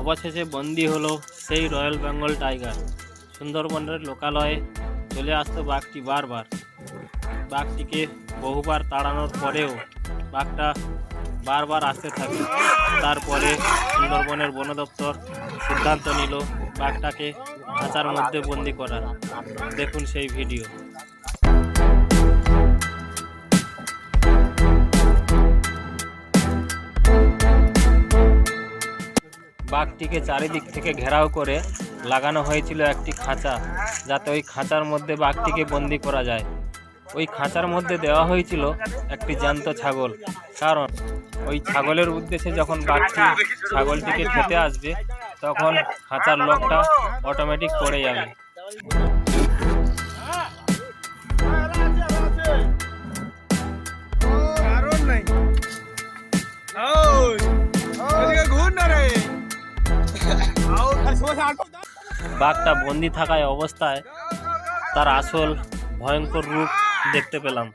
অবশেষে বন্দি হলো সেই রয়্যাল বেঙ্গল টাইগার। সুন্দরবনের লোকালয়ে চলে আসতো বাঘটি বারবার। বাঘটিকে বহুবার তাড়ানোর পরেও বাঘটা বারবার আসতে থাকে। তারপরে সুন্দরবনের বন দপ্তর সিদ্ধান্ত নিল বাঘটাকে খাঁচার মধ্যে বন্দি করার। দেখুন সেই ভিডিও। বাঘটিকে চারিদিক থেকে ঘেরাও করে লাগানো হয়েছিল একটি খাঁচা, যাতে ওই খাঁচার মধ্যে বাঘটিকে বন্দি করা যায়। ওই খাঁচার মধ্যে দেওয়া হয়েছিল একটি জ্যান্ত ছাগল, কারণ ওই ছাগলের উদ্দেশ্যে যখন বাঘটি ছাগলটিকে খেতে আসবে, তখন খাঁচার লোকটা অটোমেটিক পড়ে যাবে। বাঘটা বন্দি থাকায় অবস্থায় তার আসল ভয়ঙ্কর রূপ দেখতে পেলাম।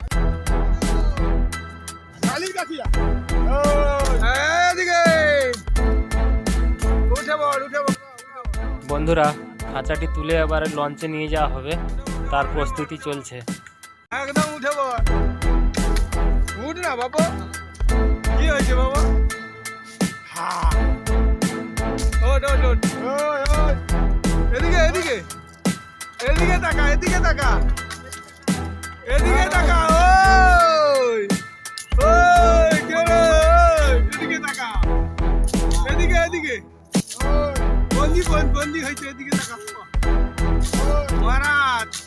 বন্ধুরা, খাঁচাটি তুলে এবারে লঞ্চে নিয়ে যাওয়া হবে। তার প্রস্তুতি চলছে। একদম উঠে উঠ না বাবা কি হয়েছে বাবা? হ্যাঁ ওট ওট ওট এদিকে এদিকে। এদিকে তাকা এদিকে তাকা। এদিকে তাকা, ওই। ওই, কে রে এদিকে তাকা। এদিকে এদিকে। বন্দি বন- বন্দি হয়েছে, এদিকে তাকা। মহারাজ।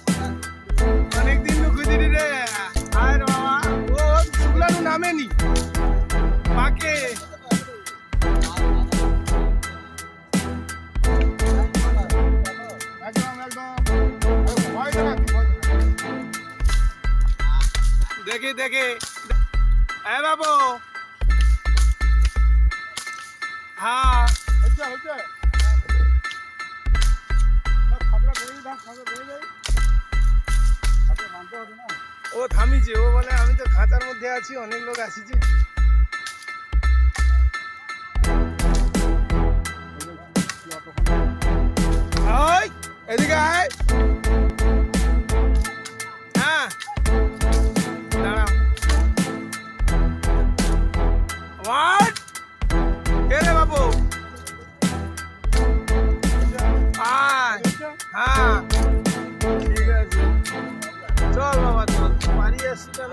দেখে দেখে হ্যাঁ বাবু হ্যাঁ ও থামিছে ও বলে আমি তো খাঁচার মধ্যে আছি অনেক লোক আসিছে এদিকে আয় হ্যাঁ ঠিক আছে। চল বাবা চল। বাড়ি আসছি কেন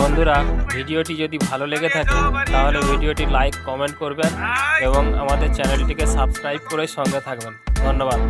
বন্ধুরা ভিডিওটি যদি ভালো লেগে থাকে তাহলে ভিডিওটি লাইক কমেন্ট করবেন এবং আমাদের চ্যানেলটিকে সাবস্ক্রাইব করে সঙ্গে থাকবেন। ধন্যবাদ।